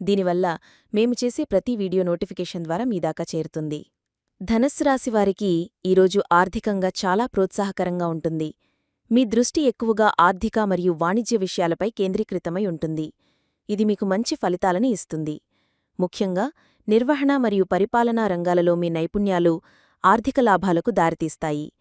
దీనివల్ల మేము చేసే ప్రతి వీడియో నోటిఫికేషన్ ద్వారా మీ దాకా చేరుతుంది. ధనస్సు రాశి ఈరోజు ఆర్థికంగా చాలా ప్రోత్సాహకరంగా ఉంటుంది. మీ దృష్టి ఎక్కువగా ఆర్థిక మరియు వాణిజ్య విషయాలపై కేంద్రీకృతమై ఉంటుంది. ఇది మీకు మంచి ఫలితాలను ఇస్తుంది. ముఖ్యంగా నిర్వహణ మరియు పరిపాలనా రంగాలలో మీ నైపుణ్యాలు ఆర్థిక లాభాలకు దారితీస్తాయి.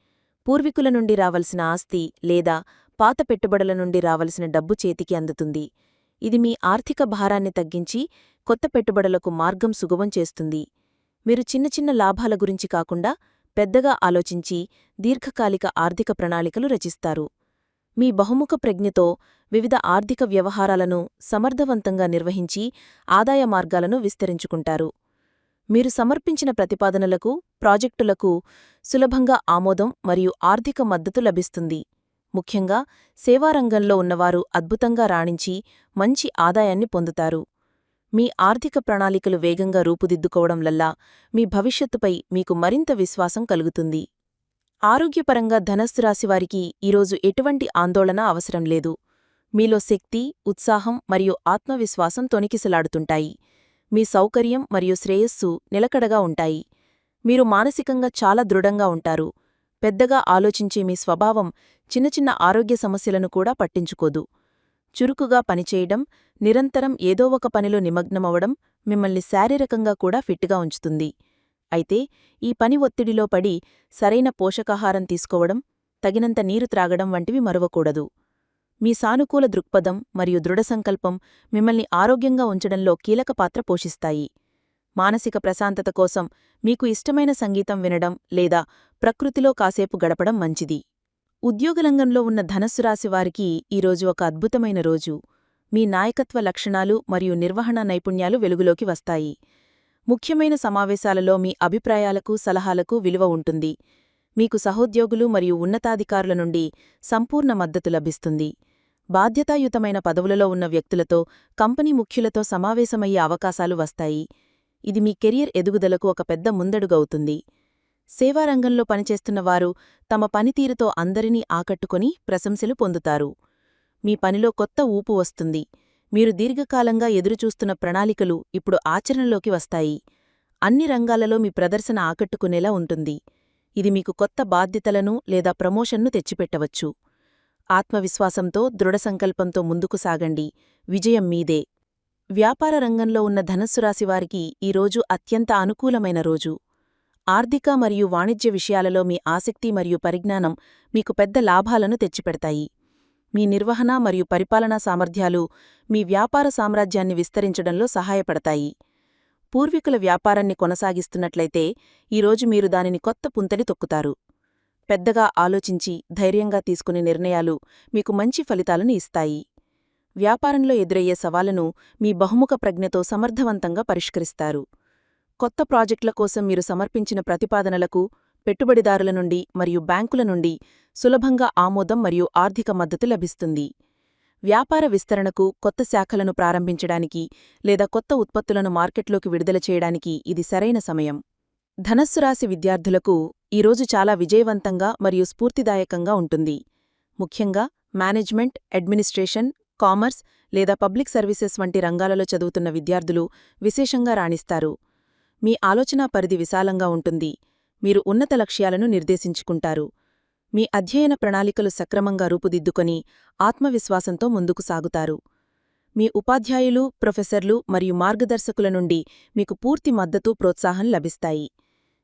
పూర్వీకుల నుండి రావలసిన ఆస్తి లేదా పాత పెట్టుబడుల నుండి రావలసిన డబ్బు చేతికి అందుతుంది. ఇది మీ ఆర్థిక భారాన్ని తగ్గించి కొత్త పెట్టుబడులకు మార్గం సుగమం చేస్తుంది. మీరు చిన్న చిన్న లాభాల గురించి కాకుండా పెద్దగా ఆలోచించి దీర్ఘకాలిక ఆర్థిక ప్రణాళికలు రచిస్తారు. మీ బహుముఖ ప్రజ్ఞతో వివిధ ఆర్థిక వ్యవహారాలను సమర్థవంతంగా నిర్వహించి ఆదాయ మార్గాలను విస్తరించుకుంటారు. మీరు సమర్పించిన ప్రతిపాదనలకు ప్రాజెక్టులకు సులభంగా ఆమోదం మరియు ఆర్థిక మద్దతు లభిస్తుంది. ముఖ్యంగా సేవారంగంలో ఉన్నవారు అద్భుతంగా రాణించి మంచి ఆదాయాన్ని పొందుతారు. మీ ఆర్థిక ప్రణాళికలు వేగంగా రూపుదిద్దుకోవడంలల్లా మీ భవిష్యత్తుపై మీకు మరింత విశ్వాసం కలుగుతుంది. ఆరోగ్యపరంగా ధనస్సు రాశివారికి ఈరోజు ఎటువంటి ఆందోళన అవసరం లేదు. మీలో శక్తి ఉత్సాహం మరియు ఆత్మవిశ్వాసం తొణికిసలాడుతుంటాయి. మీ సౌకర్యం మరియు శ్రేయస్సు నిలకడగా ఉంటాయి. మీరు మానసికంగా చాలా దృఢంగా ఉంటారు. పెద్దగా ఆలోచించే మీ స్వభావం చిన్న చిన్న ఆరోగ్య సమస్యలను కూడా పట్టించుకోదు. చురుకుగా పనిచేయడం నిరంతరం ఏదో ఒక పనిలో నిమగ్నమవడం మిమ్మల్ని శారీరకంగా కూడా ఫిట్గా ఉంచుతుంది. అయితే ఈ పని ఒత్తిడిలో పడి సరైన పోషకాహారం తీసుకోవడం తగినంత నీరు త్రాగడం వంటివి మరవకూడదు. మీ సానుకూల దృక్పథం మరియు దృఢసంకల్పం మిమ్మల్ని ఆరోగ్యంగా ఉంచడంలో కీలక పాత్ర పోషిస్తాయి. మానసిక ప్రశాంతత కోసం మీకు ఇష్టమైన సంగీతం వినడం లేదా ప్రకృతిలో కాసేపు గడపడం మంచిది. ఉద్యోగరంగంలో ఉన్న ధనస్సు రాశి వారికి ఈరోజు ఒక అద్భుతమైన రోజు. మీ నాయకత్వ లక్షణాలు మరియు నిర్వహణ నైపుణ్యాలు వెలుగులోకి వస్తాయి. ముఖ్యమైన సమావేశాలలో మీ అభిప్రాయాలకు సలహాలకు విలువ ఉంటుంది. మీకు సహోద్యోగులు మరియు ఉన్నతాధికారుల నుండి సంపూర్ణ మద్దతు లభిస్తుంది. బాధ్యతాయుతమైన పదవులలో ఉన్న వ్యక్తులతో కంపెనీ ముఖ్యులతో సమావేశమయ్యే అవకాశాలు వస్తాయి. ఇది మీ కెరియర్ ఎదుగుదలకు ఒక పెద్ద ముందడుగవుతుంది. సేవారంగంలో పనిచేస్తున్న వారు తమ పనితీరుతో అందరినీ ఆకట్టుకొని ప్రశంసలు పొందుతారు. మీ పనిలో కొత్త ఊపు వస్తుంది. మీరు దీర్ఘకాలంగా ఎదురుచూస్తున్న ప్రణాళికలు ఇప్పుడు ఆచరణలోకి వస్తాయి. అన్ని రంగాలలో మీ ప్రదర్శన ఆకట్టుకునేలా ఉంటుంది. ఇది మీకు కొత్త బాధ్యతలను లేదా ప్రమోషన్ను తెచ్చిపెట్టవచ్చు. ఆత్మవిశ్వాసంతో దృఢసంకల్పంతో ముందుకు సాగండి. విజయం మీదే. వ్యాపార రంగంలో ఉన్న ధనస్సు రాశివారికి ఈరోజు అత్యంత అనుకూలమైన రోజు. ఆర్థిక మరియు వాణిజ్య విషయాలలో మీ ఆసక్తి మరియు పరిజ్ఞానం మీకు పెద్ద లాభాలను తెచ్చిపెడతాయి. మీ నిర్వహణ మరియు పరిపాలనా సామర్థ్యాలు మీ వ్యాపార సామ్రాజ్యాన్ని విస్తరించడంలో సహాయపడతాయి. పూర్వీకుల వ్యాపారాన్ని కొనసాగిస్తున్నట్లయితే ఈరోజు మీరు దానిని కొత్త పుంతలి తొక్కుతారు. పెద్దగా ఆలోచించి ధైర్యంగా తీసుకునే నిర్ణయాలు మీకు మంచి ఫలితాలను ఇస్తాయి. వ్యాపారంలో ఎదురయ్యే సవాలను మీ బహుముఖ ప్రజ్ఞతో సమర్థవంతంగా పరిష్కరిస్తారు. కొత్త ప్రాజెక్టుల కోసం మీరు సమర్పించిన ప్రతిపాదనలకు పెట్టుబడిదారుల నుండి మరియు బ్యాంకుల నుండి సులభంగా ఆమోదం మరియు ఆర్థిక మద్దతు లభిస్తుంది. వ్యాపార విస్తరణకు కొత్త శాఖలను ప్రారంభించడానికి లేదా కొత్త ఉత్పత్తులను మార్కెట్లోకి విడుదల చేయడానికి ఇది సరైన సమయం. ధనస్సు రాశి విద్యార్థులకు ఈరోజు చాలా విజయవంతంగా మరియు స్ఫూర్తిదాయకంగా ఉంటుంది. ముఖ్యంగా మేనేజ్మెంట్ అడ్మినిస్ట్రేషన్ కామర్స్ లేదా పబ్లిక్ సర్వీసెస్ వంటి రంగాలలో చదువుతున్న విద్యార్థులు విశేషంగా రాణిస్తారు. మీ ఆలోచనా పరిధి విశాలంగా ఉంటుంది. మీరు ఉన్నత లక్ష్యాలను నిర్దేశించుకుంటారు. మీ అధ్యయన ప్రణాళికలు సక్రమంగా రూపుదిద్దుకొని ఆత్మవిశ్వాసంతో ముందుకు సాగుతారు. మీ ఉపాధ్యాయులు ప్రొఫెసర్లు మరియు మార్గదర్శకుల నుండి మీకు పూర్తి మద్దతు ప్రోత్సాహం లభిస్తాయి.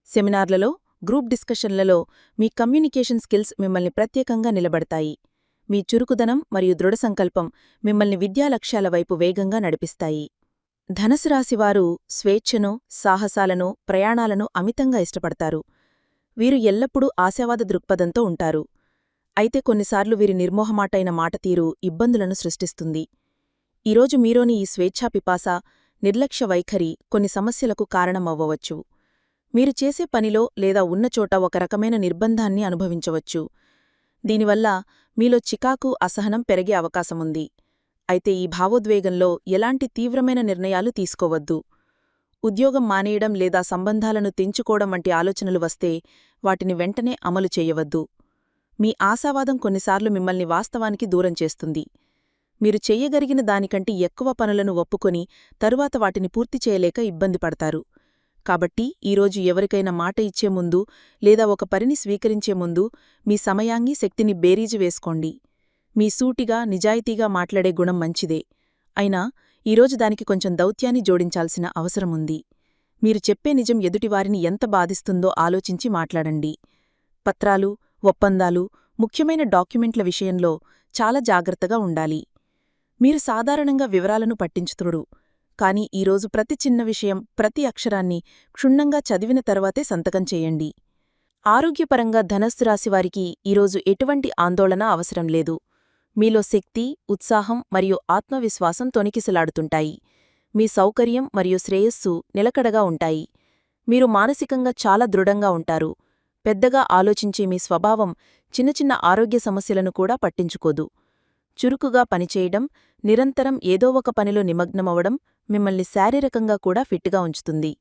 సెమినార్లలో గ్రూప్ డిస్కషన్లలో మీ కమ్యూనికేషన్ స్కిల్స్ మిమ్మల్ని ప్రత్యేకంగా నిలబడతాయి. మీ చురుకుదనం మరియు దృఢసంకల్పం మిమ్మల్ని విద్యా లక్ష్యాల వైపు వేగంగా నడిపిస్తాయి. ధనసు రాశివారు స్వేచ్ఛను సాహసాలను ప్రయాణాలను అమితంగా ఇష్టపడతారు. వీరు ఎల్లప్పుడూ ఆశావాద దృక్పథంతో ఉంటారు. అయితే కొన్నిసార్లు వీరి నిర్మోహమాటైన మాటతీరు ఇబ్బందులను సృష్టిస్తుంది. ఈరోజు మీరోని ఈ స్వేచ్ఛాపిపాస నిర్లక్ష్య వైఖరి కొన్ని సమస్యలకు కారణమవ్వవచ్చు. మీరు చేసే పనిలో లేదా ఉన్న చోట ఒక రకమైన నిర్బంధాన్ని అనుభవించవచ్చు. దీనివల్ల మీలో చికాకు అసహనం పెరిగే అవకాశముంది. అయితే ఈ భావోద్వేగంలో ఎలాంటి తీవ్రమైన నిర్ణయాలు తీసుకోవద్దు. ఉద్యోగం మానేయడం లేదా సంబంధాలను తెంచుకోవడం వంటి ఆలోచనలు వస్తే వాటిని వెంటనే అమలు చేయవద్దు. మీ ఆశావాదం కొన్నిసార్లు మిమ్మల్ని వాస్తవానికి దూరం చేస్తుంది. మీరు చెయ్యగలిగిన దానికంటే ఎక్కువ పనులను ఒప్పుకొని తరువాత వాటిని పూర్తి చేయలేక ఇబ్బంది పడతారు. కాబట్టి ఈరోజు ఎవరికైనా మాట ఇచ్చే ముందు లేదా ఒక పనిని స్వీకరించే ముందు మీ సమయాంగి శక్తిని బేరీజు వేసుకోండి. మీ సూటిగా నిజాయితీగా మాట్లాడే గుణం మంచిదే. అయినా ఈరోజు దానికి కొంచెం దౌత్యాన్ని జోడించాల్సిన అవసరముంది మీరు చెప్పే నిజం ఎదుటివారిని ఎంత బాధిస్తుందో ఆలోచించి మాట్లాడండి. పత్రాలు ఒప్పందాలు ముఖ్యమైన డాక్యుమెంట్ల విషయంలో చాలా జాగ్రత్తగా ఉండాలి. మీరు సాధారణంగా వివరాలను పట్టించుతుడు కాని ఈరోజు ప్రతి చిన్న విషయం ప్రతి అక్షరాన్ని క్షుణ్ణంగా చదివిన తర్వాతే సంతకం చేయండి. ఆరోగ్యపరంగా ధనస్సు రాశివారికి ఈరోజు ఎటువంటి ఆందోళన అవసరం లేదు. మీలో శక్తి ఉత్సాహం మరియు ఆత్మవిశ్వాసం తొనికిసలాడుతుంటాయి మీ సౌకర్యం మరియు శ్రేయస్సు నిలకడగా ఉంటాయి. మీరు మానసికంగా చాలా దృఢంగా ఉంటారు. పెద్దగా ఆలోచించే మీ స్వభావం చిన్న చిన్న ఆరోగ్య సమస్యలను కూడా పట్టించుకోదు. చురుకుగా పనిచేయడం నిరంతరం ఏదో ఒక పనిలో నిమగ్నమవడం మిమ్మల్ని శారీరకంగా కూడా ఫిట్గా ఉంచుతుంది.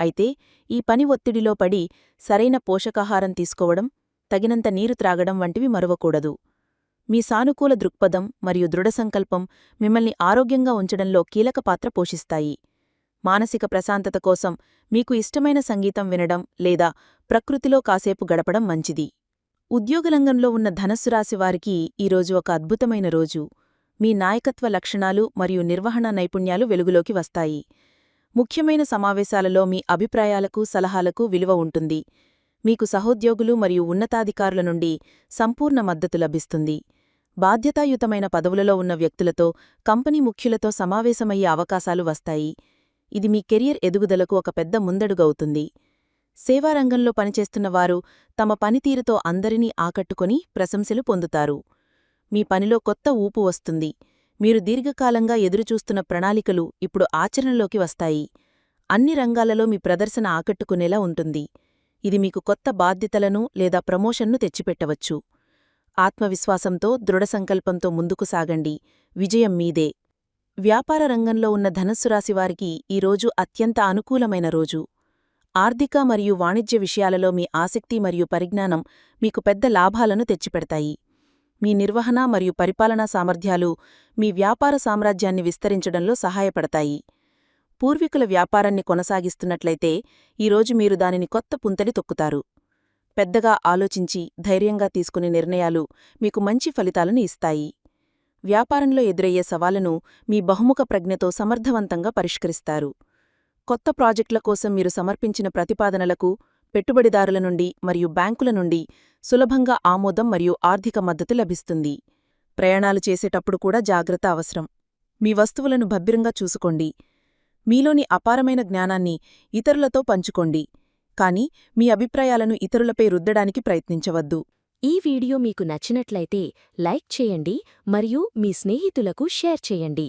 అయితే ఈ పని ఒత్తిడిలో పడి సరైన పోషకాహారం తీసుకోవడం తగినంత నీరు త్రాగడం వంటివి మరువకూడదు. మీ సానుకూల దృక్పథం మరియు దృఢసంకల్పం మిమ్మల్ని ఆరోగ్యంగా ఉంచడంలో కీలక పాత్ర పోషిస్తాయి. మానసిక ప్రశాంతత కోసం మీకు ఇష్టమైన సంగీతం వినడం లేదా ప్రకృతిలో కాసేపు గడపడం మంచిది. ఉద్యోగరంగంలో ఉన్న ధనస్సు రాశివారికి ఈరోజు ఒక అద్భుతమైన రోజు. మీ నాయకత్వ లక్షణాలు మరియు నిర్వహణ నైపుణ్యాలు వెలుగులోకి వస్తాయి. ముఖ్యమైన సమావేశాలలో మీ అభిప్రాయాలకు సలహాలకు విలువ ఉంటుంది. మీకు సహోద్యోగులు మరియు ఉన్నతాధికారుల నుండి సంపూర్ణ మద్దతు లభిస్తుంది. బాధ్యతాయుతమైన పదవులలో ఉన్న వ్యక్తులతో కంపెనీ ముఖ్యులతో సమావేశమయ్యే అవకాశాలు వస్తాయి. ఇది మీ కెరియర్ ఎదుగుదలకు ఒక పెద్ద ముందడుగవుతుంది సేవారంగంలో పనిచేస్తున్న వారు తమ పనితీరుతో అందరినీ ఆకట్టుకొని ప్రశంసలు పొందుతారు. మీ పనిలో కొత్త ఊపు వస్తుంది. మీరు దీర్ఘకాలంగా ఎదురుచూస్తున్న ప్రణాళికలు ఇప్పుడు ఆచరణలోకి వస్తాయి. అన్ని రంగాలలో మీ ప్రదర్శన ఆకట్టుకునేలా ఉంటుంది. ఇది మీకు కొత్త బాధ్యతలను లేదా ప్రమోషన్ను తెచ్చిపెట్టవచ్చు. ఆత్మవిశ్వాసంతో దృఢసంకల్పంతో ముందుకు సాగండి. విజయం మీదే. వ్యాపార రంగంలో ఉన్న ధనస్సు రాశివారికి ఈరోజు అత్యంత అనుకూలమైన రోజు. ఆర్థిక మరియు వాణిజ్య విషయాలలో మీ ఆసక్తి మరియు పరిజ్ఞానం మీకు పెద్ద లాభాలను తెచ్చిపెడతాయి. మీ నిర్వహణ మరియు పరిపాలనా సామర్థ్యాలు మీ వ్యాపార సామ్రాజ్యాన్ని విస్తరించడంలో సహాయపడతాయి. పూర్వీకుల వ్యాపారాన్ని కొనసాగిస్తున్నట్లయితే ఈరోజు మీరు దానిని కొత్త పుంతలి తొక్కుతారు. పెద్దగా ఆలోచించి ధైర్యంగా తీసుకునే నిర్ణయాలు మీకు మంచి ఫలితాలను ఇస్తాయి. వ్యాపారంలో ఎదురయ్యే సవాలను మీ బహుముఖ ప్రజ్ఞతో సమర్థవంతంగా పరిష్కరిస్తారు. కొత్త ప్రాజెక్టుల కోసం మీరు సమర్పించిన ప్రతిపాదనలకు పెట్టుబడిదారుల నుండి మరియు బ్యాంకుల నుండి సులభంగా ఆమోదం మరియు ఆర్థిక మద్దతు లభిస్తుంది. ప్రయాణాలు చేసేటప్పుడు కూడా జాగ్రత్త అవసరం. మీ వస్తువులను భద్రంగా చూసుకోండి. మీలోని అపారమైన జ్ఞానాన్ని ఇతరులతో పంచుకోండి. కాని మీ అభిప్రాయాలను ఇతరులపై రుద్దడానికి ప్రయత్నించవద్దు. ఈ వీడియో మీకు నచ్చినట్లయితే లైక్ చేయండి మరియు మీ స్నేహితులకు షేర్ చేయండి.